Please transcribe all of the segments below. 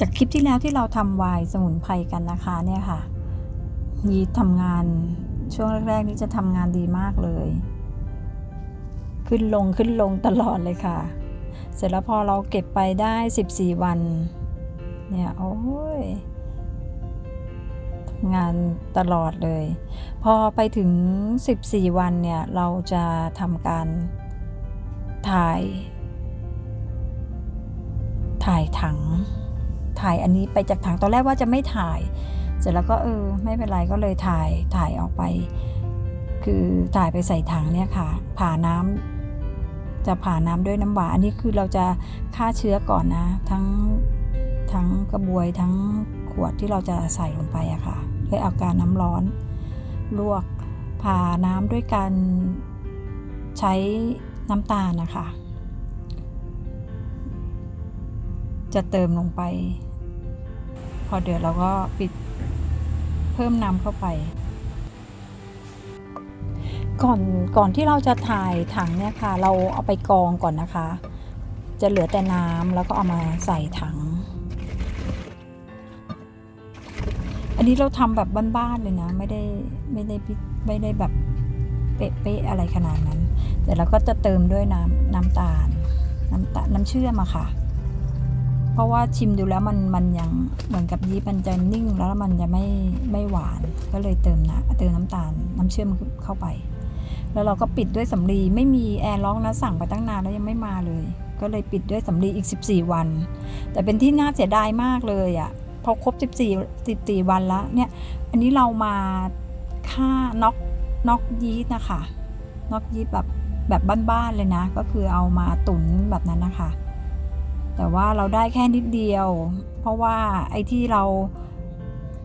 จากคลิปที่แล้วที่เราทำวายสมุนไพรกันนะคะเนี่ยค่ะ ยีทำงานช่วงแรกๆนี้จะทำงานดีมากเลย ขึ้นลงขึ้นลงตลอดเลยค่ะ เสร็จแล้วพอเราเก็บไปได้ 14 วัน เนี่ยโอ้ยทำงานตลอดเลย พอไปถึง 14 วันเนี่ย เราจะทำการถ่าย ถ่ายถัง ถ่ายอันนี้ไปจากถังตอนแรกว่าจะไม่ถ่าย เสร็จแล้วก็เออไม่เป็นไรก็เลยถ่ายถ่ายออกไป คือถ่ายไปใส่ถังเนี่ยค่ะ ผ่าน้ำจะผ่าน้ำด้วยน้ำหวานอันนี้คือเราจะฆ่าเชื้อก่อนนะ ทั้งทั้งกระบวยทั้งขวดที่เราจะใส่ลงไปอะค่ะด้วยเอาการน้ำร้อน ลวกผ่าน้ำด้วยการใช้น้ำตาลนะคะจะเติมลงไป พอเดือดเราก็ปิดเพิ่มน้ำเข้าไป ก่อนก่อนที่เราจะถ่ายถังเนี่ยค่ะ เราเอาไปกรองก่อนนะคะ จะเหลือแต่น้ำแล้วก็เอามาใส่ถัง อันนี้เราทำแบบบ้านๆเลยนะ ไม่ได้ไม่ได้ไม่ได้แบบเป๊ะๆอะไรขนาดนั้นแต่เราก็จะเติมด้วยน้ำน้ำตาลน้ำตาลน้ำเชื่อมอะค่ะ เพราะว่าชิมดูแล้วมันมันยังเหมือนกับยีสต์มันจะนิ่งแล้วมันจะไม่ไม่หวาน ก็เลยเติมนะเติมน้ำตาลน้ำเชื่อมเข้าไป แล้วเราก็ปิดด้วยสำลีไม่มีแอร์ล็อกนะสั่งไปตั้งนานแล้วยังไม่มาเลย ก็เลยปิดด้วยสำลีอีก 14 วัน แต่เป็นที่น่าเสียดายมากเลยอะ่ะพอครบ 14 14 วันแล้วเนี่ย อันนี้เรามาฆ่าน็อกน็อกยีสต์นะคะน็อกยีสต์แบบแบบบ้านๆเลยนะ ก็คือเอามาตุ๋นแบบนั้นนะคะ แต่ว่าเราได้แค่นิดเดียว เพราะว่าไอ้ที่เรา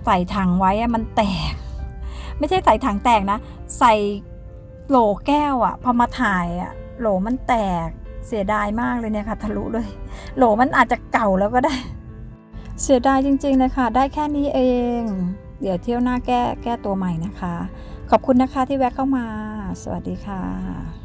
ใส่ถังไว้มันแตก ไม่ใช่ใส่ถังแตกนะ ใส่โหลแก้วอะพอมาถ่ายอะโหลมันแตกเสียดายมากเลยเนี่ยค่ะทะลุเลย โหลมันอาจจะเก่าแล้วก็ได้ เสียดายจริงๆเลยค่ะ ได้แค่นี้เอง เดี๋ยวเที่ยวหน้าแก้แก้ตัวใหม่นะคะ ขอบคุณนะคะที่แวะเข้ามา สวัสดีค่ะ